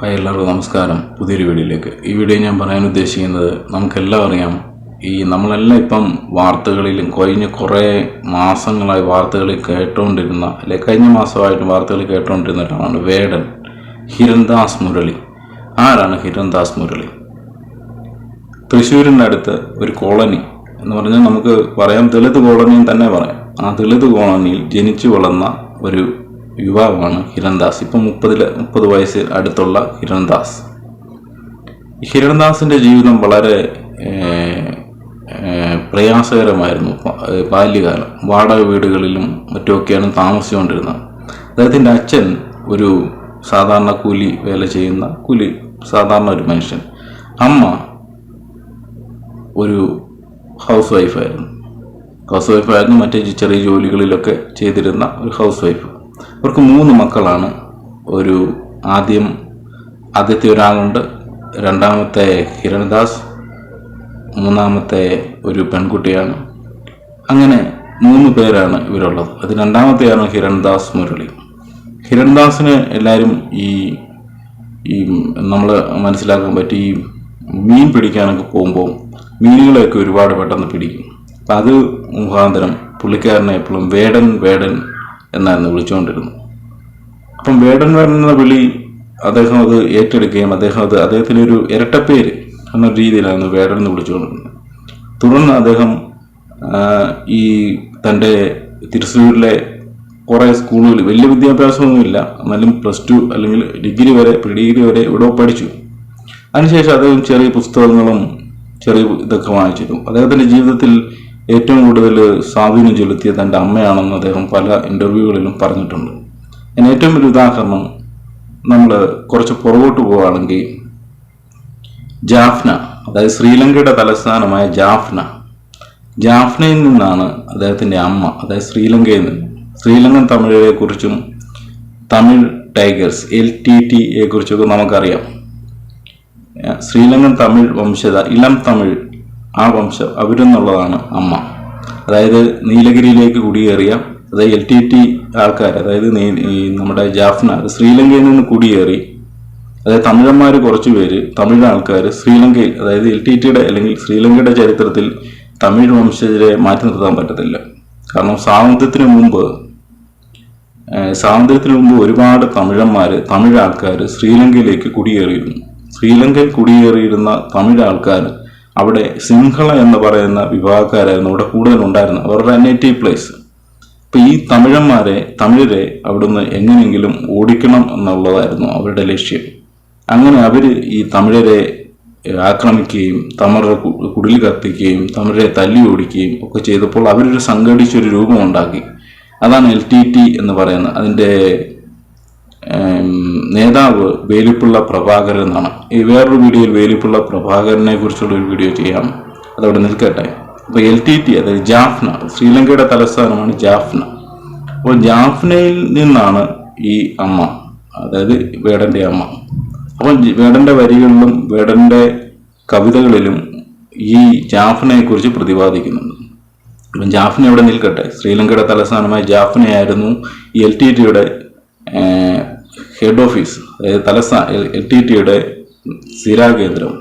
Hi എല്ലാവർക്കും നമസ്കാരം. പുതിയൊരു വീഡിയോയിലേക്ക്. ഈ വീഡിയോ ഞാൻ പറയാൻ ഉദ്ദേശിക്കുന്നത് നമുക്കെല്ലാം അറിയാം ഈ നമ്മളെല്ലാം ഇപ്പം വാർത്തകളിലും കഴിഞ്ഞ കുറേ മാസങ്ങളായി വാർത്തകളിൽ കേട്ടുകൊണ്ടിരുന്ന അല്ലെ കഴിഞ്ഞ മാസമായിട്ട് വാർത്തകളിൽ കേട്ടുകൊണ്ടിരുന്ന ഒരാളാണ് വേടൻ ഹിരൺദാസ് മുരളി. ആരാണ് ഹിരൺദാസ് മുരളി? തൃശ്ശൂരിന്റെ അടുത്ത് ഒരു കോളനി എന്ന് പറഞ്ഞാൽ നമുക്ക് പറയാം ദളിത് കോളനിയും തന്നെ പറയാം. ആ ദളിത് കോളനിയിൽ ജനിച്ചു വളർന്ന ഒരു യുവാവാണ് ഹിരൺദാസ്. ഇപ്പം മുപ്പതിൽ മുപ്പത് വയസ്സ് അടുത്തുള്ള ഹിരൺദാസ്. ഹിരൺദാസിന്റെ ജീവിതം വളരെ പ്രയാസകരമായിരുന്നു. ബാല്യകാലം. വാടക വീടുകളിലും മറ്റുമൊക്കെയാണ് താമസിച്ചുകൊണ്ടിരുന്നത്. അദ്ദേഹത്തിന്റെ അച്ഛൻ ഒരു സാധാരണ കൂലി വേല ചെയ്യുന്ന കൂലി സാധാരണ ഒരു മനുഷ്യൻ. അമ്മ ഒരു ഹൗസ് വൈഫായിരുന്നു. ഹൗസ് വൈഫായിരുന്നു. മറ്റേ ചെറിയ ജോലികളിലൊക്കെ ചെയ്തിരുന്ന ഒരു ഹൗസ് വൈഫ്. അവർക്ക് മൂന്ന് മക്കളാണ്. ഒരു ആദ്യം ആദ്യത്തെ ഒരാളുണ്ട് രണ്ടാമത്തെ ഹിരൺദാസ് മൂന്നാമത്തെ ഒരു പെൺകുട്ടിയാണ്. അങ്ങനെ മൂന്ന് പേരാണ് ഇവരുള്ളത്. അത് രണ്ടാമത്തെയാണ് ഹിരൺദാസ് മുരളി. ഹിരൺദാസിന് എല്ലാവരും ഈ ഈ നമ്മൾ മനസ്സിലാക്കാൻ പറ്റി ഈ മീൻ പിടിക്കാനൊക്കെ പോകുമ്പോൾ മീനുകളെയൊക്കെ ഒരുപാട് പെട്ടെന്ന് പിടിക്കും. അപ്പം അത് മുഖാന്തരം പുള്ളിക്കാരനെ എപ്പോഴും വേടൻ വേടൻ എന്നായിരുന്നു വിളിച്ചുകൊണ്ടിരുന്നത്. അപ്പം വേടൻ എന്ന വിളി അദ്ദേഹം അത് ഏറ്റെടുക്കുകയും അദ്ദേഹം അത് അദ്ദേഹത്തിന്റെ ഒരു ഇരട്ടപ്പേര് എന്ന രീതിയിലായിരുന്നു വേടൻ എന്ന് വിളിച്ചുകൊണ്ടിരുന്നത്. തുടർന്ന് അദ്ദേഹം ഈ തന്റെ തൃശ്ശൂരിലെ കുറേ സ്കൂളുകളിൽ വലിയ വിദ്യാഭ്യാസമൊന്നുമില്ല എന്നാലും പ്ലസ് ടു അല്ലെങ്കിൽ ഡിഗ്രി വരെ പ്രീ ഡിഗ്രി വരെ ഇവിടെ പഠിച്ചു. അതിനുശേഷം അദ്ദേഹം ചെറിയ പുസ്തകങ്ങളും ചെറിയ ഇതൊക്കെ വാങ്ങിച്ചിരുന്നു. അദ്ദേഹത്തിന്റെ ജീവിതത്തിൽ ഏറ്റവും കൂടുതൽ സ്വാധീനം ചെലുത്തിയ തന്റെ അമ്മയാണെന്ന് അദ്ദേഹം പല ഇന്റർവ്യൂകളിലും പറഞ്ഞിട്ടുണ്ട്. അതിന് ഏറ്റവും വലിയ ഉദാഹരണം നമ്മൾ കുറച്ച് പുറകോട്ട് പോവുകയാണെങ്കിൽ ജാഫ്ന അതായത് ശ്രീലങ്കയുടെ തലസ്ഥാനമായ ജാഫ്ന. ജാഫ്നയിൽ നിന്നാണ് അദ്ദേഹത്തിന്റെ അമ്മ അതായത് ശ്രീലങ്കയിൽ നിന്ന്. ശ്രീലങ്കൻ തമിഴരെ കുറിച്ചും Tamil Tigers L T T കുറിച്ചൊക്കെ നമുക്കറിയാം. ശ്രീലങ്കൻ തമിഴ് വംശജ ഇളം തമിഴ് ആ വംശം അവരെന്നുള്ളതാണ് അമ്മ. അതായത് നീലഗിരിയിലേക്ക് കുടിയേറിയ അതായത് എൽ ടി ടി ആൾക്കാർ അതായത് നമ്മുടെ ജാഫ്ന ശ്രീലങ്കയിൽ നിന്ന് കുടിയേറി. അതായത് തമിഴന്മാർ കുറച്ച് പേര് തമിഴ് ആൾക്കാർ ശ്രീലങ്കയിൽ അതായത് എൽ ടി ടിയുടെ അല്ലെങ്കിൽ ശ്രീലങ്കയുടെ ചരിത്രത്തിൽ തമിഴ് വംശജരെ മാറ്റി നിർത്താൻ പറ്റത്തില്ല. കാരണം സ്വാതന്ത്ര്യത്തിന് മുമ്പ് സ്വാതന്ത്ര്യത്തിന് മുമ്പ് ഒരുപാട് തമിഴന്മാർ തമിഴ് ആൾക്കാർ ശ്രീലങ്കയിലേക്ക് കുടിയേറിയിരുന്നു. ശ്രീലങ്കയിൽ കുടിയേറിയിരുന്ന തമിഴ് ആൾക്കാർ അവിടെ സിംഹള എന്ന് പറയുന്ന വിഭാഗക്കാരായിരുന്നു അവിടെ കൂടുതൽ ഉണ്ടായിരുന്നത് അവരുടെ നേറ്റീവ് പ്ലേസ് അപ്പൊ ഈ തമിഴന്മാരെ തമിഴരെ അവിടുന്ന് എങ്ങനെയെങ്കിലും ഓടിക്കണം എന്നുള്ളതായിരുന്നു അവരുടെ ലക്ഷ്യം. അങ്ങനെ അവർ ഈ തമിഴരെ ആക്രമിക്കുകയും തമിഴരെ കുടിൽ കത്തിക്കുകയും തമിഴരെ തല്ലി ഓടിക്കുകയും ഒക്കെ ചെയ്തപ്പോൾ അവരൊരു സംഘടിച്ചൊരു രൂപം ഉണ്ടാക്കി അതാണ് എൽ ടി ടി എന്ന് പറയുന്നത്. അതിന്റെ നേതാവ് വേലിപ്പിള്ള പ്രഭാകരൻ എന്നാണ്. ഈ വേറൊരു വീഡിയോയിൽ വേലിപ്പിള്ള പ്രഭാകരനെ കുറിച്ചുള്ള ഒരു വീഡിയോ ചെയ്യാം. അതവിടെ നിൽക്കട്ടെ. അപ്പോൾ എൽ ടി ടി അതായത് ജാഫ്ന ശ്രീലങ്കയുടെ തലസ്ഥാനമാണ് ജാഫ്ന. അപ്പോൾ ജാഫ്നയിൽ നിന്നാണ് ഈ അമ്മ അതായത് വേടന്റെ അമ്മ. അപ്പോൾ വേടന്റെ വരികളിലും വേടന്റെ കവിതകളിലും ഈ ജാഫ്നയെക്കുറിച്ച് പ്രതിപാദിക്കുന്നുണ്ട്. അപ്പം ജാഫ്ന എവിടെ നിൽക്കട്ടെ. ശ്രീലങ്കയുടെ തലസ്ഥാനമായ ജാഫ്നയായിരുന്നു എൽ ടി ടിയുടെ ഹെഡ് ഓഫീസ് അതായത് തലസ്ഥാന എൽ ടി ടിയുടെ സ്ഥിരാകേന്ദ്രം.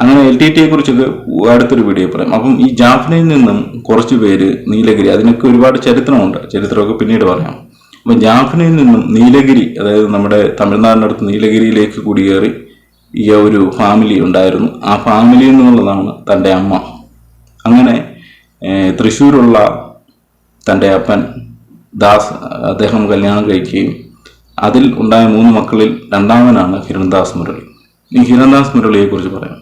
അങ്ങനെ എൽ ടി ടിയെ കുറിച്ചൊക്കെ അടുത്തൊരു വീഡിയോ പറയാം. അപ്പം ഈ ജാഫ്നയിൽ നിന്നും കുറച്ച് പേര് നീലഗിരി അതിനൊക്കെ ഒരുപാട് ചരിത്രമുണ്ട്. ചരിത്രമൊക്കെ പിന്നീട് പറയാം. അപ്പം ജാഫ്നയിൽ നിന്നും നീലഗിരി അതായത് നമ്മുടെ തമിഴ്നാടിനടുത്ത് നീലഗിരിയിലേക്ക് കുടിയേറി ഈ ഒരു ഫാമിലി ഉണ്ടായിരുന്നു. ആ ഫാമിലിയിൽ നിന്നുള്ളതാണ് തന്റെ അമ്മ. അങ്ങനെ തൃശ്ശൂരുള്ള തന്റെ അപ്പൻ ദാസ് അദ്ദേഹം കല്യാണം കഴിക്കുകയും അതിൽ ഉണ്ടായ മൂന്ന് മക്കളിൽ രണ്ടാമനാണ് ഹിരൺദാസ് മുരളി. ഈ ഹിരൺദാസ് മുരളിയെ കുറിച്ച് പറയാം.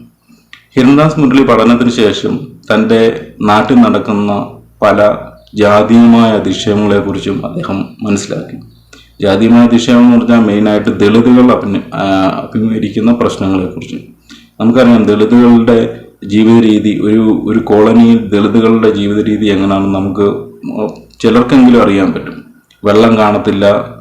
ഹിരൺദാസ് മുരളി പഠനത്തിന് ശേഷം തന്റെ നാട്ടിൽ നടക്കുന്ന പല ജാതീയമായ കുറിച്ചും അദ്ദേഹം മനസ്സിലാക്കി. ജാതീയമായ അധിക്ഷേപം എന്ന് പറഞ്ഞാൽ മെയിനായിട്ട് ദളിതുകൾ അഭിന അഭിമുഖീകരിക്കുന്ന പ്രശ്നങ്ങളെക്കുറിച്ച്. നമുക്കറിയാം ദളിതുകളുടെ ജീവിത രീതി ഒരു ഒരു കോളനിയിൽ ദളിതുകളുടെ ജീവിത രീതി എങ്ങനെയാണെന്ന് നമുക്ക് ചിലർക്കെങ്കിലും അറിയാൻ പറ്റും. വെള്ളം കാണത്തില്ല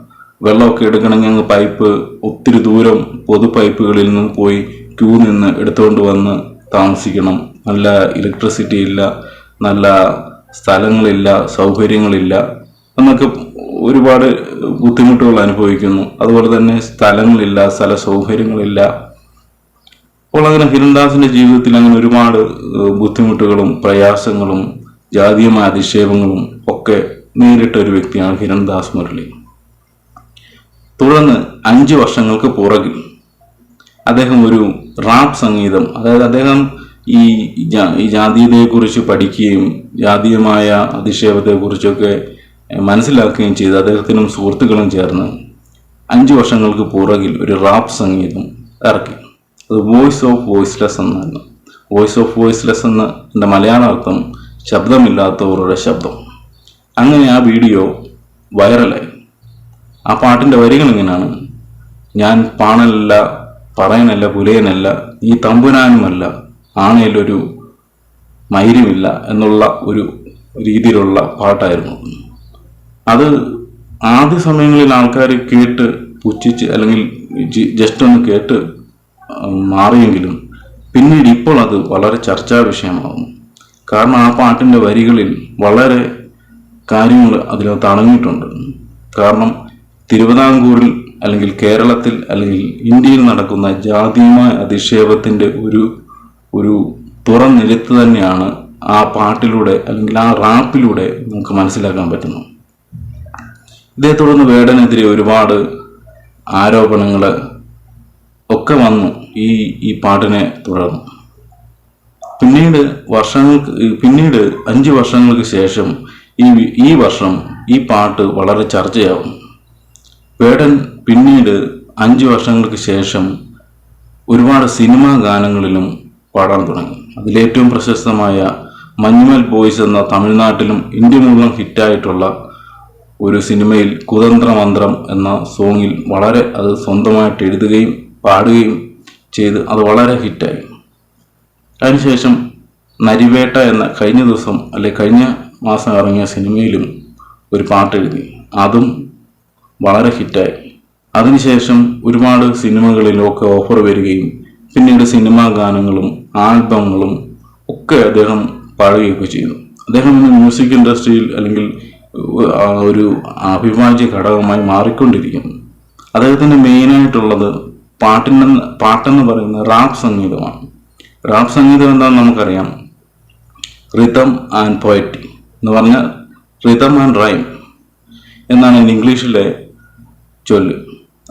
വെള്ളമൊക്കെ എടുക്കണമെങ്കിൽ അങ്ങ് പൈപ്പ് ഒത്തിരി ദൂരം പൊതു പൈപ്പുകളിൽ നിന്ന് പോയി ക്യൂ നിന്ന് എടുത്തുകൊണ്ട് വന്ന് താമസിക്കണം. നല്ല ഇലക്ട്രിസിറ്റി ഇല്ല നല്ല സ്ഥലങ്ങളില്ല സൗകര്യങ്ങളില്ല എന്നൊക്കെ ഒരുപാട് ബുദ്ധിമുട്ടുകൾ അനുഭവിക്കുന്നു. അതുപോലെ തന്നെ സ്ഥലങ്ങളില്ല സ്ഥല സൗകര്യങ്ങളില്ല. അപ്പോൾ അങ്ങനെ ഹിരൺദാസിന്റെ ജീവിതത്തിൽ അങ്ങനെ ഒരുപാട് ബുദ്ധിമുട്ടുകളും പ്രയാസങ്ങളും ജാതീയമായ അധിക്ഷേപങ്ങളും ഒക്കെ നേരിട്ട ഒരു വ്യക്തിയാണ് ഹിരൺദാസ് മുരളി. തുടർന്ന് അഞ്ച് വർഷങ്ങൾക്ക് പുറകിൽ അദ്ദേഹം ഒരു റാപ്പ് സംഗീതം അതായത് അദ്ദേഹം ഈ ഈ ജാതീയതയെക്കുറിച്ച് പഠിക്കുകയും ജാതീയമായ അധിക്ഷേപത്തെക്കുറിച്ചൊക്കെ മനസ്സിലാക്കുകയും ചെയ്ത് അദ്ദേഹത്തിനും സുഹൃത്തുക്കളും ചേർന്ന് അഞ്ച് വർഷങ്ങൾക്ക് പുറകിൽ ഒരു റാപ്പ് സംഗീതം ഇറക്കി. അത് വോയിസ് ഓഫ് വോയിസ്ലെസ് എന്നാണ്. വോയിസ് ഓഫ് വോയിസ്ലെസ് എന്ന എന്റെ മലയാള അർത്ഥം ശബ്ദമില്ലാത്തവരുടെ ശബ്ദം. അങ്ങനെ ആ വീഡിയോ വൈറലായി. ആ പാട്ടിന്റെ വരികൾ ഇങ്ങനെയാണ്. ഞാൻ പാണലല്ല പറയനല്ല പുലയനല്ല ഈ തമ്പുരാനുമല്ല ആണേലൊരു മൈര്യമില്ല എന്നുള്ള ഒരു രീതിയിലുള്ള പാട്ടായിരുന്നു. അത് ആദ്യ സമയങ്ങളിൽ ആൾക്കാർ കേട്ട് പുച്ഛിച്ച് അല്ലെങ്കിൽ ജസ്റ്റ് ഒന്ന് കേട്ട് മാറിയെങ്കിലും പിന്നീട് ഇപ്പോൾ അത് വളരെ ചർച്ചാ വിഷയമാകുന്നു. കാരണം ആ പാട്ടിന്റെ വരികളിൽ വളരെ കാര്യങ്ങൾ അതിനകത്ത് അടങ്ങിയിട്ടുണ്ട്. കാരണം തിരുവിതാംകൂറിൽ അല്ലെങ്കിൽ കേരളത്തിൽ അല്ലെങ്കിൽ ഇന്ത്യയിൽ നടക്കുന്ന ജാതീയമായ അധിക്ഷേപത്തിന്റെ ഒരു ഒരു തുറന്നെഴുത്ത് തന്നെയാണ് ആ പാട്ടിലൂടെ അല്ലെങ്കിൽ ആ റാപ്പിലൂടെ നമുക്ക് മനസ്സിലാക്കാൻ പറ്റുന്നു ഇതേ തുടർന്ന് വേടനെതിരെ ഒരുപാട് ആരോപണങ്ങൾ ഒക്കെ വന്നു ഈ ഈ പാട്ടിനെ തുടർന്ന്. പിന്നീട് വർഷങ്ങൾക്ക് പിന്നീട് അഞ്ച് വർഷങ്ങൾക്ക് ശേഷം ഈ ഈ വർഷം ഈ പാട്ട് വളരെ ചർച്ചയാവും വേടൻ പിന്നീട് അഞ്ച് വർഷങ്ങൾക്ക് ശേഷം ഒരുപാട് സിനിമാ ഗാനങ്ങളിലും പാടാൻ തുടങ്ങി. അതിലേറ്റവും പ്രശസ്തമായ മഞ്ഞുമൽ ബോയ്സ് എന്ന തമിഴ്നാട്ടിലും ഇന്ത്യ മുഴുവൻ ഹിറ്റായിട്ടുള്ള ഒരു സിനിമയിൽ കുതന്ത്ര മന്ത്രം എന്ന സോങ്ങിൽ വളരെ അത് സ്വന്തമായിട്ട് എഴുതുകയും പാടുകയും ചെയ്ത് അത് വളരെ ഹിറ്റായി. അതിനുശേഷം നരിവേട്ട എന്ന കഴിഞ്ഞ ദിവസം അല്ലെ കഴിഞ്ഞ മാസം ഇറങ്ങിയ സിനിമയിലും ഒരു പാട്ട് എഴുതി അതും വളരെ ഹിറ്റായി. അതിനുശേഷം ഒരുപാട് സിനിമകളിലൊക്കെ ഓഫർ വരികയും പിന്നീട് സിനിമാ ഗാനങ്ങളും ആൽബങ്ങളും ഒക്കെ അദ്ദേഹം പാടുകയൊക്കെ ചെയ്യുന്നു അദ്ദേഹം ഇന്ന് മ്യൂസിക് ഇൻഡസ്ട്രിയിൽ അല്ലെങ്കിൽ ഒരു അവിഭാജ്യ ഘടകമായി മാറിക്കൊണ്ടിരിക്കുന്നു. അദ്ദേഹത്തിന്റെ മെയിനായിട്ടുള്ളത് പാട്ടിനെന്ന് പാട്ടെന്ന് പറയുന്ന റാപ്പ് സംഗീതമാണ്. റാപ്പ് സംഗീതം എന്താണെന്ന് നമുക്കറിയാം. റിതം ആൻഡ് പോയറ്റി എന്ന് പറഞ്ഞാൽ റിതം ആൻഡ് റൈം എന്നാണ് ഇംഗ്ലീഷിലെ ചൊല്ല്.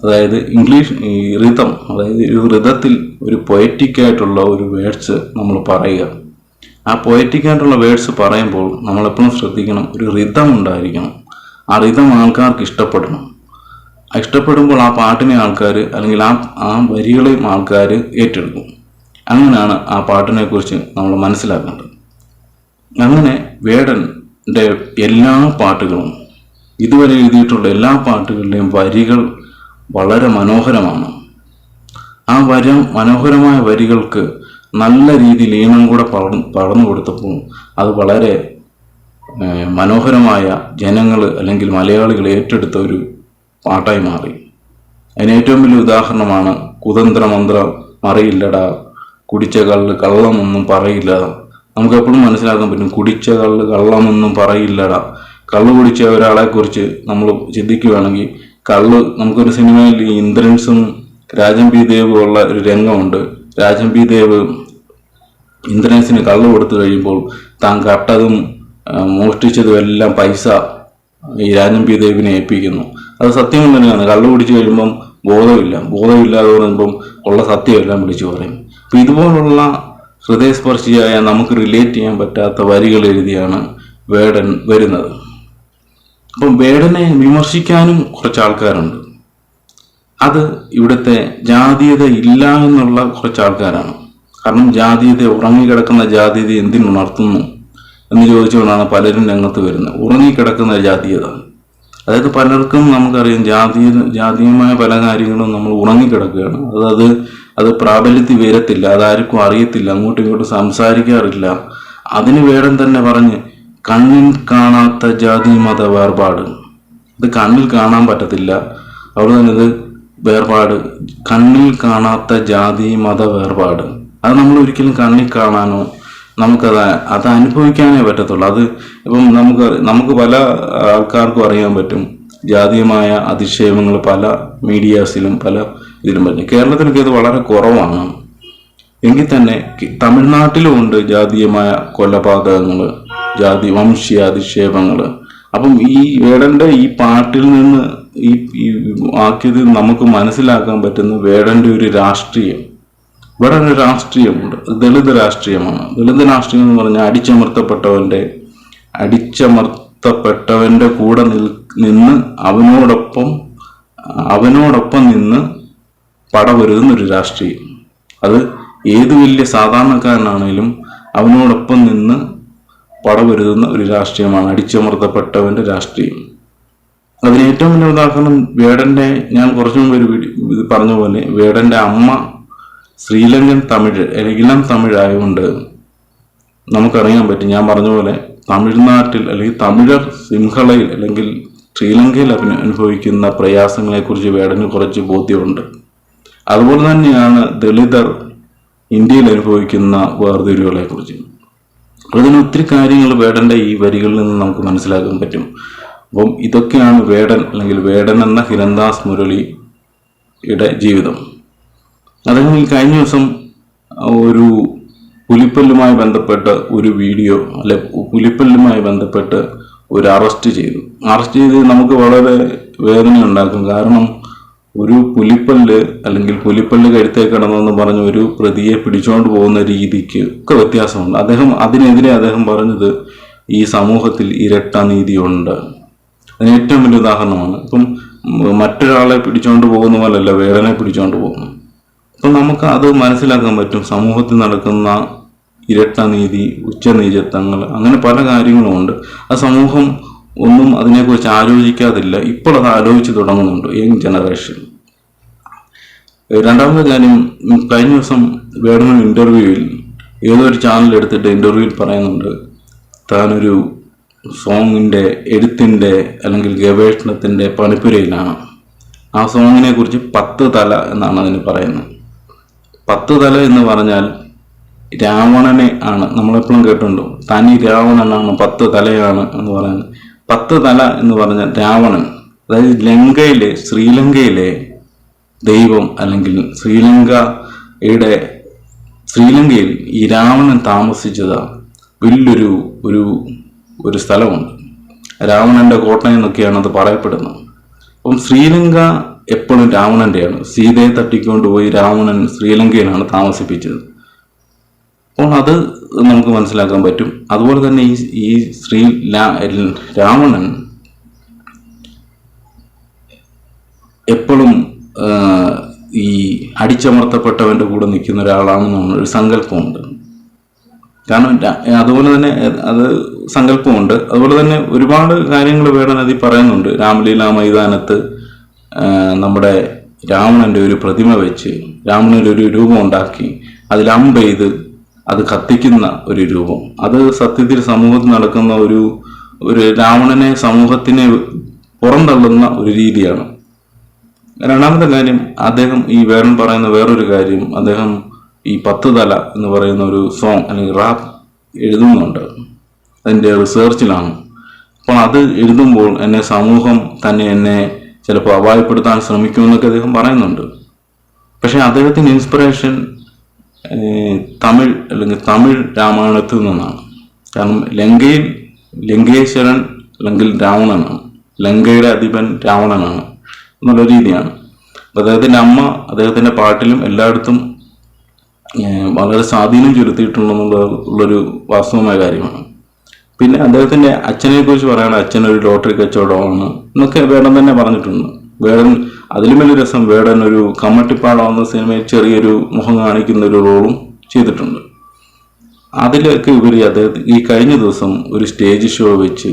അതായത് ഇംഗ്ലീഷ് ഈ ഋതം അതായത് ഒരു ഋതത്തിൽ ഒരു പൊയറ്റിക്കായിട്ടുള്ള ഒരു വേർഡ്സ് നമ്മൾ പറയുക. ആ പൊയറ്റിക്കായിട്ടുള്ള വേർഡ്സ് പറയുമ്പോൾ നമ്മളെപ്പോഴും ശ്രദ്ധിക്കണം ഒരു ഋതം ഉണ്ടായിരിക്കണം. ആ ഋതം ആൾക്കാർക്ക് ഇഷ്ടപ്പെടണം. ഇഷ്ടപ്പെടുമ്പോൾ ആ പാട്ടിനെ ആൾക്കാർ അല്ലെങ്കിൽ ആ ആ വരികളെയും ആൾക്കാർ ഏറ്റെടുക്കും. അങ്ങനെയാണ് ആ പാട്ടിനെക്കുറിച്ച് നമ്മൾ മനസ്സിലാക്കേണ്ടത്. അങ്ങനെ വേടന്റെ എല്ലാ പാട്ടുകളും ഇതുവരെ എഴുതിയിട്ടുള്ള എല്ലാ പാട്ടുകളുടെയും വരികൾ വളരെ മനോഹരമാണ്. ആ വര മനോഹരമായ വരികൾക്ക് നല്ല രീതിയിൽ ഈണം കൂടെ പകർന്നു കൊടുത്തപ്പോൾ അത് വളരെ മനോഹരമായ ജനങ്ങൾ അല്ലെങ്കിൽ മലയാളികൾ ഏറ്റെടുത്ത ഒരു പാട്ടായി മാറി. അതിന് ഏറ്റവും വലിയ ഉദാഹരണമാണ് കുതന്ത്ര മന്ത്രം അറിയില്ലടാ കുടിച്ച കള്ള് കള്ളമൊന്നും പറയില്ല. നമുക്കെപ്പോഴും മനസ്സിലാക്കാൻ പറ്റും കുടിച്ച കള്ള് കള്ളമൊന്നും പറയില്ലടാ. കള്ള് കുടിച്ച ഒരാളെ കുറിച്ച് നമ്മൾ ചിന്തിക്കുകയാണെങ്കിൽ കള്ള് നമുക്കൊരു സിനിമയിൽ ഇന്ദ്രൻസും രാജൻ പി ദേവും ഉള്ള ഒരു രംഗമുണ്ട്. രാജൻ പി ദേവ് ഇന്ദ്രൻസിന് കള്ള് കൊടുത്തു കഴിയുമ്പോൾ താൻ കട്ടതും മോഷ്ടിച്ചതും എല്ലാം പൈസ ഈ രാജൻ പി ദേവിനെ ഏൽപ്പിക്കുന്നു. അത് സത്യം തന്നെയാണ്. കള്ളു കുടിച്ചു കഴിയുമ്പം ബോധമില്ല. ബോധമില്ലാതെ പറയുമ്പം ഉള്ള സത്യമെല്ലാം വിളിച്ചു പറയും. അപ്പം ഇതുപോലുള്ള ഹൃദയസ്പർശിയായ നമുക്ക് റിലേറ്റ് ചെയ്യാൻ പറ്റാത്ത വരികൾ എഴുതിയാണ് വേടൻ വരുന്നത്. അപ്പം വേടനെ വിമർശിക്കാനും കുറച്ച് ആൾക്കാരുണ്ട് അത് ഇവിടുത്തെ ജാതീയത ഇല്ല എന്നുള്ള കുറച്ച് ആൾക്കാരാണ് കാരണം ജാതീയത ഉറങ്ങിക്കിടക്കുന്ന ജാതീയത എന്തിനുണർത്തുന്നു എന്ന് ചോദിച്ചുകൊണ്ടാണ് പലരും രംഗത്ത് വരുന്നത്. ഉറങ്ങിക്കിടക്കുന്ന ജാതീയത. അതായത് പലർക്കും നമുക്കറിയാം ജാതീയ ജാതീയമായ പല കാര്യങ്ങളും നമ്മൾ ഉറങ്ങിക്കിടക്കുകയാണ്. അതായത് അത് പ്രാബല്യത്തിൽ വരത്തില്ല അതാർക്കും അറിയത്തില്ല അങ്ങോട്ടും ഇങ്ങോട്ടും സംസാരിക്കാറില്ല. അതിന് വേടം തന്നെ പറഞ്ഞ് കണ്ണിൽ കാണാത്ത ജാതി മത വേർപാട്. ഇത് കണ്ണിൽ കാണാൻ പറ്റത്തില്ല. അവിടെ തന്നെ ഇത് വേർപാട്. കണ്ണിൽ കാണാത്ത ജാതി മത വേർപാട്. അത് നമ്മൾ ഒരിക്കലും കണ്ണിൽ കാണാനോ നമുക്കത് അത് അനുഭവിക്കാനേ പറ്റത്തുള്ളൂ. അത് ഇപ്പം നമുക്ക് നമുക്ക് പല ആൾക്കാർക്കും അറിയാൻ പറ്റും. ജാതീയമായ അധിക്ഷേപങ്ങൾ പല മീഡിയാസിലും പല ഇതിലും പറ്റും. കേരളത്തിലൊക്കെ ഇത് വളരെ കുറവാണ്. എങ്കിൽ തന്നെ തമിഴ്നാട്ടിലുമുണ്ട് ജാതീയമായ കൊലപാതകങ്ങൾ ജാതി വംശീയാധിക്ഷേപങ്ങൾ അപ്പം ഈ വേടന്റെ ഈ പാട്ടിൽ നിന്ന് ഈ ആക്കിയത് നമുക്ക് മനസ്സിലാക്കാൻ പറ്റുന്ന വേടന്റെ ഒരു രാഷ്ട്രീയം. ഇവിടെ ഒരു രാഷ്ട്രീയമുണ്ട്. ദളിത് രാഷ്ട്രീയമാണ്. ദളിത് രാഷ്ട്രീയം എന്ന് പറഞ്ഞാൽ അടിച്ചമർത്തപ്പെട്ടവന്റെ അടിച്ചമർത്തപ്പെട്ടവന്റെ കൂടെ നിൽ നിന്ന് അവനോടൊപ്പം അവനോടൊപ്പം നിന്ന് പടവരുന്ന ഒരു രാഷ്ട്രീയം. അത് ഏത് വലിയ സാധാരണക്കാരനാണേലും അവനോടൊപ്പം നിന്ന് പടവരുതുന്ന ഒരു രാഷ്ട്രീയമാണ്. അടിച്ചമർത്തപ്പെട്ടവന്റെ രാഷ്ട്രീയം. അതിന് ഏറ്റവും വലിയ ഉദാഹരണം വേടന്റെ ഞാൻ കുറച്ചു മുമ്പ് ഒരു ഇത് പറഞ്ഞ പോലെ വേടന്റെ അമ്മ ശ്രീലങ്കൻ തമിഴ് ഇളം തമിഴ് ആയതുകൊണ്ട് നമുക്കറിയാൻ പറ്റും. ഞാൻ പറഞ്ഞ പോലെ തമിഴ്നാട്ടിൽ അല്ലെങ്കിൽ തമിഴർ സിംഹളയിൽ അല്ലെങ്കിൽ ശ്രീലങ്കയിൽ അഭിന- അനുഭവിക്കുന്ന പ്രയാസങ്ങളെക്കുറിച്ച് വേടന് കുറച്ച് ബോധ്യമുണ്ട്. അതുപോലെ തന്നെയാണ് ദളിതർ ഇന്ത്യയിൽ അനുഭവിക്കുന്ന വേർതിരിവുകളെ കുറിച്ച് അതിന് ഒത്തിരി കാര്യങ്ങൾ വേടന്റെ ഈ വരികളിൽ നിന്ന് നമുക്ക് മനസ്സിലാക്കാൻ പറ്റും. അപ്പം ഇതൊക്കെയാണ് വേടൻ അല്ലെങ്കിൽ വേടൻ എന്ന ഹിരന്ദാസ് മുരളിയുടെ ജീവിതം. അദ്ദേഹം ഈ കഴിഞ്ഞ ദിവസം ഒരു പുലിപ്പല്ലുമായി ബന്ധപ്പെട്ട് ഒരു വീഡിയോ അല്ലെ പുലിപ്പല്ലുമായി ബന്ധപ്പെട്ട് ഒരു അറസ്റ്റ് ചെയ്തു. അറസ്റ്റ് ചെയ്ത് നമുക്ക് വളരെ വേദന ഉണ്ടാക്കും കാരണം ഒരു പുലിപ്പല്ല് അല്ലെങ്കിൽ പുലിപ്പല്ല് കഴുത്തേ കിടന്നെന്ന് പറഞ്ഞ് ഒരു പ്രതിയെ പിടിച്ചുകൊണ്ട് പോകുന്ന രീതിക്ക് ഒക്കെ വ്യത്യാസമുണ്ട്. അദ്ദേഹം അതിനെതിരെ അദ്ദേഹം പറഞ്ഞത് ഈ സമൂഹത്തിൽ ഇരട്ട നീതിയുണ്ട്. അതിന് ഏറ്റവും വലിയ ഉദാഹരണമാണ്. ഇപ്പം മറ്റൊരാളെ പിടിച്ചുകൊണ്ട് പോകുന്ന പോലല്ല വേടനെ പിടിച്ചുകൊണ്ട് പോകുന്നു. അപ്പം നമുക്ക് അത് മനസ്സിലാക്കാൻ പറ്റും. സമൂഹത്തിൽ നടക്കുന്ന ഇരട്ട നീതി ഉച്ചനീചത്വങ്ങൾ അങ്ങനെ പല കാര്യങ്ങളുമുണ്ട് ആ സമൂഹം ഒന്നും അതിനെക്കുറിച്ച് ആലോചിക്കാതില്ല. ഇപ്പോൾ അത് ആലോചിച്ച് തുടങ്ങുന്നുണ്ട് യങ് ജനറേഷൻ. രണ്ടാമത്തെ കാര്യം കഴിഞ്ഞ ദിവസം വേണമെന്ന് ഇന്റർവ്യൂവിൽ ഏതോ ഒരു ചാനൽ എടുത്തിട്ട് ഇന്റർവ്യൂവിൽ പറയുന്നുണ്ട് താനൊരു സോങ്ങിന്റെ എഴുത്തിന്റെ അല്ലെങ്കിൽ ഗവേഷണത്തിന്റെ പണിപ്പുരയിലാണ്. ആ സോങ്ങിനെ കുറിച്ച് പത്ത് തല എന്നാണ് അതിന് പറയുന്നത്. പത്ത് തല എന്ന് പറഞ്ഞാൽ രാവണനെ ആണ്. നമ്മളെപ്പോഴും കേട്ടിട്ടുണ്ടോ? തനി രാവണനാണ് പത്ത് തലയാണ് എന്ന് പറയുന്നത്. പത്ത് തല എന്ന് പറഞ്ഞ രാവണൻ അതായത് ലങ്കയിലെ ശ്രീലങ്കയിലെ ദൈവം അല്ലെങ്കിൽ ശ്രീലങ്കയുടെ ശ്രീലങ്കയിൽ ഈ രാവണൻ താമസിച്ചത് വലിയൊരു ഒരു ഒരു സ്ഥലമുണ്ട്. രാവണന്റെ കോട്ട എന്നൊക്കെയാണ് അത് പറയപ്പെടുന്നത്. അപ്പം ശ്രീലങ്ക എപ്പോഴും രാവണന്റെയാണ്. സീതയെ തട്ടിക്കൊണ്ടുപോയി രാവണൻ ശ്രീലങ്കയിലാണ് താമസിപ്പിച്ചത്. അപ്പോൾ അത് നമുക്ക് മനസ്സിലാക്കാൻ പറ്റും. അതുപോലെ തന്നെ ഈ ഈ ശ്രീ രാവണൻ എപ്പോഴും ഈ അടിച്ചമർത്തപ്പെട്ടവന്റെ കൂടെ നിൽക്കുന്ന ഒരാളാണെന്നാണ് ഒരു സങ്കല്പമുണ്ട്. കാരണം അതുപോലെ തന്നെ അത് സങ്കല്പമുണ്ട്. അതുപോലെ തന്നെ ഒരുപാട് കാര്യങ്ങൾ വേടൻ അതിൽ പറയുന്നുണ്ട്. രാമലീല മൈതാനത്ത് നമ്മുടെ രാവണന്റെ ഒരു പ്രതിമ വെച്ച് രാവണന്റെ ഒരു രൂപം ഉണ്ടാക്കി അതിൽ അമ്പെയ്ത് അത് കത്തിക്കുന്ന ഒരു രൂപം. അത് സത്യത്തിൽ സമൂഹത്തിൽ നടക്കുന്ന ഒരു ഒരു രാവണനെ സമൂഹത്തിനെ പുറന്തള്ളുന്ന ഒരു രീതിയാണ്. രണ്ടാമത്തെ കാര്യം അദ്ദേഹം ഈ വേറൻ പറയുന്ന വേറൊരു കാര്യം അദ്ദേഹം ഈ പത്ത് തല എന്ന് പറയുന്ന ഒരു സോങ് അല്ലെങ്കിൽ റാപ്പ് എഴുതുന്നുണ്ട്. അതിന്റെ റിസർച്ചിലാണ് അപ്പോൾ അത് എഴുതുമ്പോൾ എന്നെ സമൂഹം തന്നെ എന്നെ ചിലപ്പോൾ അപായപ്പെടുത്താൻ ശ്രമിക്കുമെന്നൊക്കെ അദ്ദേഹം പറയുന്നുണ്ട്. പക്ഷേ അദ്ദേഹത്തിന്റെ ഇൻസ്പിറേഷൻ തമിഴ് അല്ലെങ്കിൽ തമിഴ് രാമായണത്തിൽ നിന്നാണ്. കാരണം ലങ്കയിൽ ലങ്കേശ്വരൻ അല്ലെങ്കിൽ രാവണനാണ്. ലങ്കയുടെ അധിപൻ രാവണനാണ് എന്നുള്ള രീതിയാണ്. അദ്ദേഹത്തിന്റെ അമ്മ അദ്ദേഹത്തിന്റെ പാട്ടിലും എല്ലായിടത്തും വളരെ സ്വാധീനം ചെലുത്തിയിട്ടുണ്ടെന്നുള്ള ഉള്ളൊരു വാസ്തവമായ കാര്യമാണ്. പിന്നെ അദ്ദേഹത്തിന്റെ അച്ഛനെ കുറിച്ച് പറയുകയാണെങ്കിൽ അച്ഛൻ ഒരു ലോട്ടറി കച്ചവടമാണ് എന്നൊക്കെ വേടൻ തന്നെ പറഞ്ഞിട്ടുണ്ട്. വേടൻ അതിലും വലിയ രസം വേടൻ ഒരു കമ്മട്ടിപ്പാടം എന്ന സിനിമയിൽ ചെറിയൊരു മുഖം കാണിക്കുന്ന ഒരു റോളും ചെയ്തിട്ടുണ്ട്. അതിലേക്ക് ഉപരി അദ്ദേഹത്തിന് ഈ കഴിഞ്ഞ ദിവസം ഒരു സ്റ്റേജ് ഷോ വെച്ച്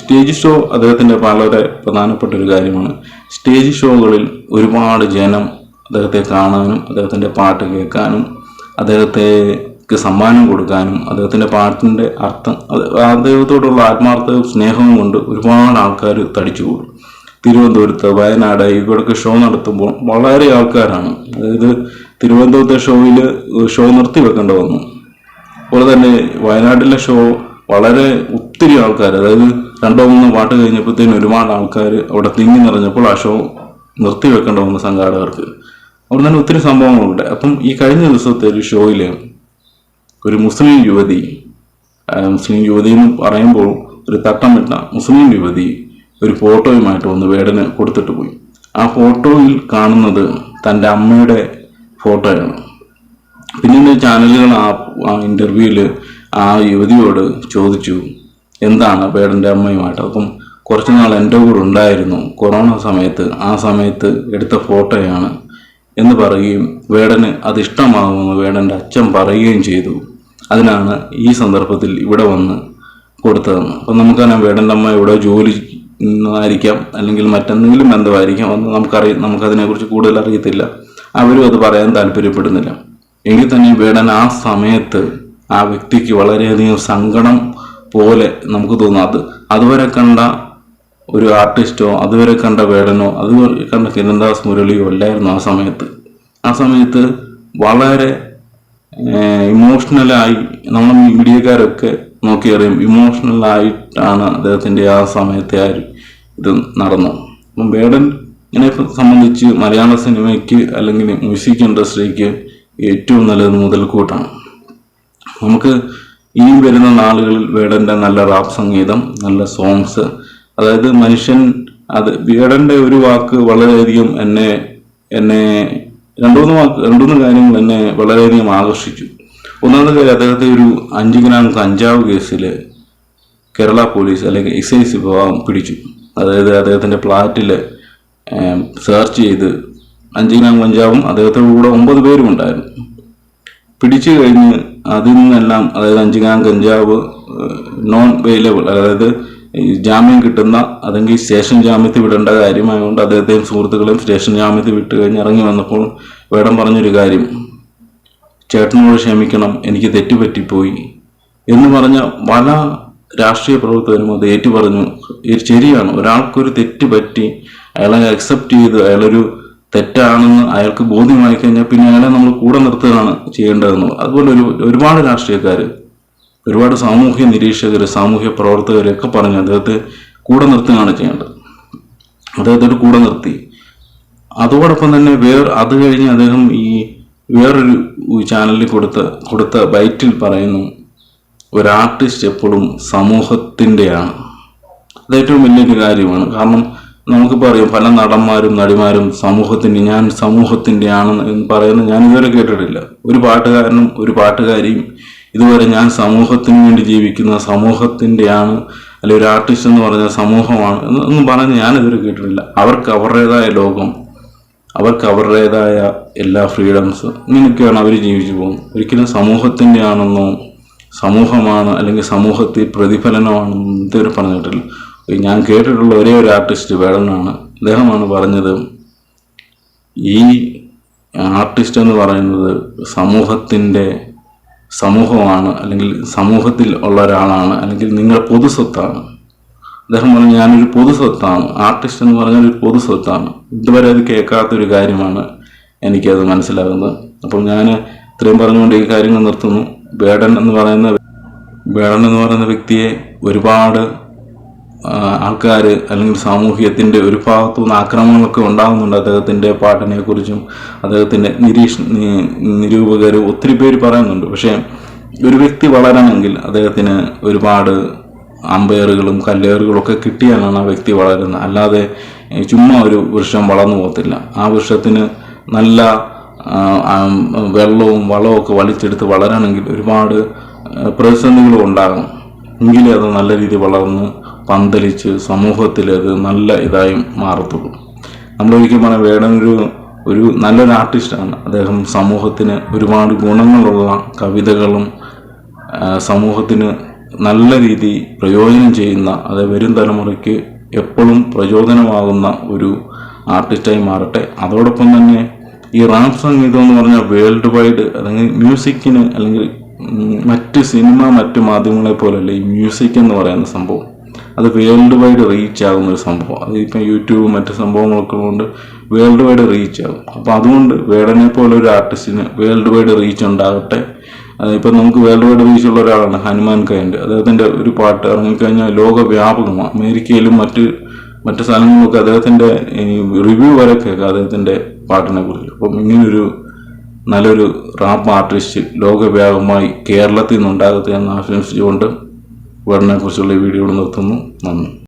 സ്റ്റേജ് ഷോ അദ്ദേഹത്തിന്റെ വളരെ പ്രധാനപ്പെട്ട ഒരു കാര്യമാണ്. സ്റ്റേജ് ഷോകളിൽ ഒരുപാട് ജനം അദ്ദേഹത്തെ കാണാനും അദ്ദേഹത്തിന്റെ പാട്ട് കേൾക്കാനും അദ്ദേഹത്തേക്ക് സമ്മാനം കൊടുക്കാനും അദ്ദേഹത്തിന്റെ പാട്ടിന്റെ അർത്ഥം അദ്ദേഹത്തോടുള്ള ആത്മാർത്ഥവും സ്നേഹവും കൊണ്ട് ഒരുപാട് ആൾക്കാർ തടിച്ചുകൂടും. തിരുവനന്തപുരത്ത് വയനാട് ഇവിടെയൊക്കെ ഷോ നടത്തുമ്പോൾ വളരെ ആൾക്കാരാണ്. അതായത് തിരുവനന്തപുരത്തെ ഷോയിൽ ഷോ നിർത്തി വെക്കേണ്ടി വന്നു. അതുപോലെ തന്നെ വയനാട്ടിലെ ഷോ വളരെ ഒത്തിരി ആൾക്കാർ അതായത് രണ്ടോ മൂന്നോ പാട്ട് കഴിഞ്ഞപ്പോഴത്തേനും ഒരുപാട് ആൾക്കാർ അവിടെ തിങ്ങി നിറഞ്ഞപ്പോൾ ആ ഷോ നിർത്തി വെക്കേണ്ടി വന്നു സംഘാടകർക്ക്. അവിടെ തന്നെ ഒത്തിരി സംഭവങ്ങളുണ്ട്. അപ്പം ഈ കഴിഞ്ഞ ദിവസത്തെ ഒരു ഷോയിൽ ഒരു മുസ്ലിം യുവതി മുസ്ലിം യുവതി എന്ന് പറയുമ്പോൾ ഒരു തട്ടമിട്ട മുസ്ലിം യുവതി ഒരു ഫോട്ടോയുമായിട്ട് വന്ന് വേടന് കൊടുത്തിട്ട് പോയി. ആ ഫോട്ടോയിൽ കാണുന്നത് തന്റെ അമ്മയുടെ ഫോട്ടോയാണ്. പിന്നീട് ചാനലുകൾ ആ ആ ഇന്റർവ്യൂവിൽ ആ യുവതിയോട് ചോദിച്ചു എന്താണ് വേടന്റെ അമ്മയുമായിട്ട്? അപ്പം കുറച്ച് നാൾ എന്റെ കൂടെ ഉണ്ടായിരുന്നു. കൊറോണ സമയത്ത് ആ സമയത്ത് എടുത്ത ഫോട്ടോയാണ് എന്ന് പറയുകയും വേടന് അത് ഇഷ്ടമാകുമെന്ന് വേടന്റെ അച്ഛൻ പറയുകയും ചെയ്തു. അതിനാണ് ഈ സന്ദർഭത്തിൽ ഇവിടെ വന്ന് കൊടുത്തതെന്ന്. അപ്പം നമുക്കറിയാം വേടന്റെ അമ്മ ഇവിടെ ജോലി ആയിരിക്കാം അല്ലെങ്കിൽ മറ്റെന്തെങ്കിലും ബന്ധമായിരിക്കാം. എന്ന് നമുക്കറിയാം നമുക്കതിനെക്കുറിച്ച് കൂടുതൽ അറിയത്തില്ല. അവരും അത് പറയാൻ താല്പര്യപ്പെടുന്നില്ല. എങ്കിൽ തന്നെ വേടൻ ആ സമയത്ത് ആ വ്യക്തിക്ക് വളരെയധികം സങ്കടം പോലെ നമുക്ക് തോന്നാത്ത അത് അതുവരെ കണ്ട ഒരു ആർട്ടിസ്റ്റോ അതുവരെ കണ്ട വേടനോ അതുവരെ കണ്ട കിരൺദാസ് മുരളിയോ അല്ലായിരുന്നു ആ സമയത്ത്. ആ സമയത്ത് വളരെ ഇമോഷണലായി നമ്മൾ മീഡിയക്കാരൊക്കെ നോക്കിയറിയും ഇമോഷണലായിട്ടാണ് അദ്ദേഹത്തിന്റെ ആ സമയത്തെ ആ ഒരു ഇത് നടന്നു. അപ്പം വേടൻ ഇതിനെ സംബന്ധിച്ച് മലയാള സിനിമയ്ക്ക് അല്ലെങ്കിൽ മ്യൂസിക് ഇൻഡസ്ട്രിക്ക് ഏറ്റവും നല്ലത് മുതൽക്കൂട്ടാണ്. നമുക്ക് ഈ വരുന്ന നാളുകളിൽ വേടന്റെ നല്ല റാപ്പ് സംഗീതം നല്ല സോങ്സ് അതായത് മനുഷ്യൻ അത് വേടന്റെ ഒരു വാക്ക് വളരെയധികം എന്നെ എന്നെ രണ്ടുമൂന്ന് വാക്ക് രണ്ടുമൂന്ന് കാര്യങ്ങൾ എന്നെ വളരെയധികം ആകർഷിച്ചു. ഒന്നാമത്തെ കാര്യം അദ്ദേഹത്തെ ഒരു അഞ്ച് ഗ്രാം കഞ്ചാവ് കേസിൽ കേരള പോലീസ് അല്ലെങ്കിൽ എക്സൈസ് വിഭാഗം പിടിച്ചു. അതായത് അദ്ദേഹത്തിന്റെ ഫ്ലാറ്റിൽ സെർച്ച് ചെയ്ത് അഞ്ച് ഗ്രാം കഞ്ചാവും അദ്ദേഹത്തിന്റെ കൂടെ ഒമ്പത് പേരും ഉണ്ടായിരുന്നു. പിടിച്ചു കഴിഞ്ഞ് അതിൽ നിന്നെല്ലാം അതായത് അഞ്ച് ഗ്രാം കഞ്ചാവ് നോൺ വെയിലബിൾ അതായത് ജാമ്യം കിട്ടുന്ന അല്ലെങ്കിൽ സ്റ്റേഷൻ ജാമ്യത്തിൽ വിടേണ്ട കാര്യമായതുകൊണ്ട് അദ്ദേഹത്തെയും സുഹൃത്തുക്കളെയും സ്റ്റേഷൻ ജാമ്യത്തിൽ വിട്ട് കഴിഞ്ഞ് ഇറങ്ങി വന്നപ്പോൾ വേടം പറഞ്ഞൊരു കാര്യം ചേട്ടനോട് ക്ഷമിക്കണം എനിക്ക് തെറ്റുപറ്റിപ്പോയി എന്ന് പറഞ്ഞ പല രാഷ്ട്രീയ പ്രവർത്തകരും അത് ഏറ്റുപറഞ്ഞു. ശരിയാണ്. ഒരാൾക്കൊരു തെറ്റ് പറ്റി അയാളെ അക്സെപ്റ്റ് ചെയ്ത് അയാളൊരു തെറ്റാണെന്ന് അയാൾക്ക് ബോധ്യമായി കഴിഞ്ഞാൽ പിന്നെ അയാളെ നമ്മൾ കൂടെ നിർത്തുകയാണ് ചെയ്യേണ്ടതെന്ന് അതുപോലെ ഒരു ഒരുപാട് രാഷ്ട്രീയക്കാർ ഒരുപാട് സാമൂഹ്യ നിരീക്ഷകർ സാമൂഹ്യ പ്രവർത്തകരൊക്കെ പറഞ്ഞു അദ്ദേഹത്തെ കൂടെ നിർത്തുകയാണ് ചെയ്യേണ്ടത്. അദ്ദേഹത്തോട് കൂടെ നിർത്തി. അതോടൊപ്പം തന്നെ വേറെ അത് കഴിഞ്ഞ് അദ്ദേഹം ഈ വേറൊരു ചാനലിൽ കൊടുത്ത കൊടുത്ത ബൈറ്റിൽ പറയുന്നു ഒരു ആർട്ടിസ്റ്റ് എപ്പോഴും സമൂഹത്തിന്റെയാണ്. അത് ഏറ്റവും വലിയൊരു കാര്യമാണ്. കാരണം നമുക്കിപ്പോൾ അറിയാം പല നടന്മാരും നടിമാരും സമൂഹത്തിന്റെ ഞാൻ സമൂഹത്തിന്റെ ആണെന്ന് എന്ന് പറയുന്നത് ഞാൻ ഇതുവരെ കേട്ടിട്ടില്ല. ഒരു പാട്ടുകാരനും ഒരു പാട്ടുകാരിയും ഇതുവരെ ഞാൻ സമൂഹത്തിന് വേണ്ടി ജീവിക്കുന്ന സമൂഹത്തിന്റെയാണ് അല്ലെങ്കിൽ ഒരു ആർട്ടിസ്റ്റ് എന്ന് പറഞ്ഞാൽ സമൂഹമാണ് എന്ന് പറഞ്ഞ് ഞാനിതുവരെ കേട്ടിട്ടില്ല. അവർക്ക് അവരുടേതായ ലോകം അവർക്ക് അവരുടേതായ എല്ലാ ഫ്രീഡംസ് ഇങ്ങനെയൊക്കെയാണ് അവർ ജീവിച്ചു പോകുന്നത്. ഒരിക്കലും സമൂഹത്തിന്റെ ആണെന്നോ സമൂഹമാണ് അല്ലെങ്കിൽ സമൂഹത്തിൽ പ്രതിഫലനമാണ് ഇതുവരെ പറഞ്ഞിട്ടില്ല. ഞാൻ കേട്ടിട്ടുള്ള ഒരേ ഒരു ആർട്ടിസ്റ്റ് വേടനാണ്. അദ്ദേഹമാണ് പറഞ്ഞത് ഈ ആർട്ടിസ്റ്റ് എന്ന് പറയുന്നത് സമൂഹത്തിന്റെ സമൂഹമാണ് അല്ലെങ്കിൽ സമൂഹത്തിൽ ഉള്ള ഒരാളാണ് അല്ലെങ്കിൽ നിങ്ങൾ പൊതുസ്വത്താണ് അദ്ദേഹം പറഞ്ഞു ഞാനൊരു പൊതുസ്വത്താണ് ആർട്ടിസ്റ്റ് എന്ന് പറഞ്ഞാൽ ഒരു പൊതുസ്വത്താണ് ഇതുവരെ അത് കേൾക്കാത്തൊരു കാര്യമാണ് എനിക്കത് മനസ്സിലാകുന്നത്. അപ്പം ഞാൻ ഇത്രയും പറഞ്ഞുകൊണ്ട് ഈ കാര്യങ്ങൾ നിർത്തുന്നു. വേടൻ എന്ന് പറയുന്ന ബേഡൻ എന്ന് പറയുന്ന വ്യക്തിയെ ഒരുപാട് ആൾക്കാർ അല്ലെങ്കിൽ സാമൂഹ്യത്തിന്റെ ഒരു ഭാഗത്തു നിന്ന് ആക്രമണങ്ങളൊക്കെ ഉണ്ടാകുന്നുണ്ട് അദ്ദേഹത്തിന്റെ പാട്ടിനെക്കുറിച്ചും അദ്ദേഹത്തിന്റെ നിരീക്ഷ നിരൂപകർ ഒത്തിരി പേര് പറയുന്നുണ്ട്. പക്ഷേ ഒരു വ്യക്തി വളരണമെങ്കിൽ അദ്ദേഹത്തിന് ഒരുപാട് അമ്പയറുകളും കല്ലേറുകളും ഒക്കെ കിട്ടിയാലാണ് ആ വ്യക്തി വളരുന്നത്. അല്ലാതെ ചുമ്മാ ഒരു വൃക്ഷം വളർന്നു പോകത്തില്ല. ആ വൃക്ഷത്തിന് നല്ല വെള്ളവും വളവും ഒക്കെ വലിച്ചെടുത്ത് വളരണമെങ്കിൽ ഒരുപാട് പ്രതിസന്ധികളും ഉണ്ടാകും എങ്കിലേ അത് നല്ല രീതിയിൽ വളർന്ന് പന്തലിച്ച് സമൂഹത്തിൽ അത് നല്ല ഇതായി മാറത്തുള്ളൂ. നമ്മളൊരിക്കലും പറയാം വേടനൊരു ഒരു നല്ലൊരു ആർട്ടിസ്റ്റാണ്. അദ്ദേഹം സമൂഹത്തിന് ഒരുപാട് ഗുണങ്ങളുള്ള കവിതകളും സമൂഹത്തിന് നല്ല രീതി പ്രയോജനം ചെയ്യുന്ന അത് വരും തലമുറയ്ക്ക് എപ്പോഴും പ്രചോദനമാകുന്ന ഒരു ആർട്ടിസ്റ്റായി മാറട്ടെ. അതോടൊപ്പം തന്നെ ഈ റാപ്പ് സംഗീതം എന്ന് പറഞ്ഞാൽ വേൾഡ് വൈഡ് അല്ലെങ്കിൽ മ്യൂസിക്കിന് അല്ലെങ്കിൽ മറ്റ് സിനിമ മറ്റ് മാധ്യമങ്ങളെ പോലെയല്ല ഈ മ്യൂസിക് എന്ന് പറയുന്ന സംഭവം. അത് വേൾഡ് വൈഡ് റീച്ച് ആകുന്ന ഒരു സംഭവം. അത് ഇപ്പം യൂട്യൂബ് മറ്റ് സംഭവങ്ങളൊക്കെ കൊണ്ട് വേൾഡ് വൈഡ് റീച്ച് ആകും. അപ്പോൾ അതുകൊണ്ട് വേടനെ പോലെ ഒരു ആർട്ടിസ്റ്റിന് വേൾഡ് വൈഡ് റീച്ച് ഉണ്ടാകട്ടെ ഇപ്പം നമുക്ക് വേൾഡ് വൈഡ് റീച്ച് ഉള്ള ഒരാളാണ് ഹനുമാൻ കൈൻഡ്. അദ്ദേഹത്തിന്റെ ഒരു പാട്ട് ഇറങ്ങിക്കഴിഞ്ഞാൽ ലോകവ്യാപകമാണ്. അമേരിക്കയിലും മറ്റ് മറ്റ് സ്ഥലങ്ങളിലൊക്കെ അദ്ദേഹത്തിന്റെ റിവ്യൂ വരെ കേൾക്കാം. അദ്ദേഹത്തിന്റെ പാട്ടിനെ കുറിച്ച്. അപ്പം ഇങ്ങനൊരു നല്ലൊരു റാപ്പ് ആർട്ടിസ്റ്റ് ലോകവ്യാപകമായി കേരളത്തിൽ നിന്നുണ്ടാകട്ടെ എന്ന് ആശംസിച്ചുകൊണ്ട് വേടനെ കുറിച്ചുള്ള ഈ വീഡിയോ നിർത്തുന്നു. നന്ദി.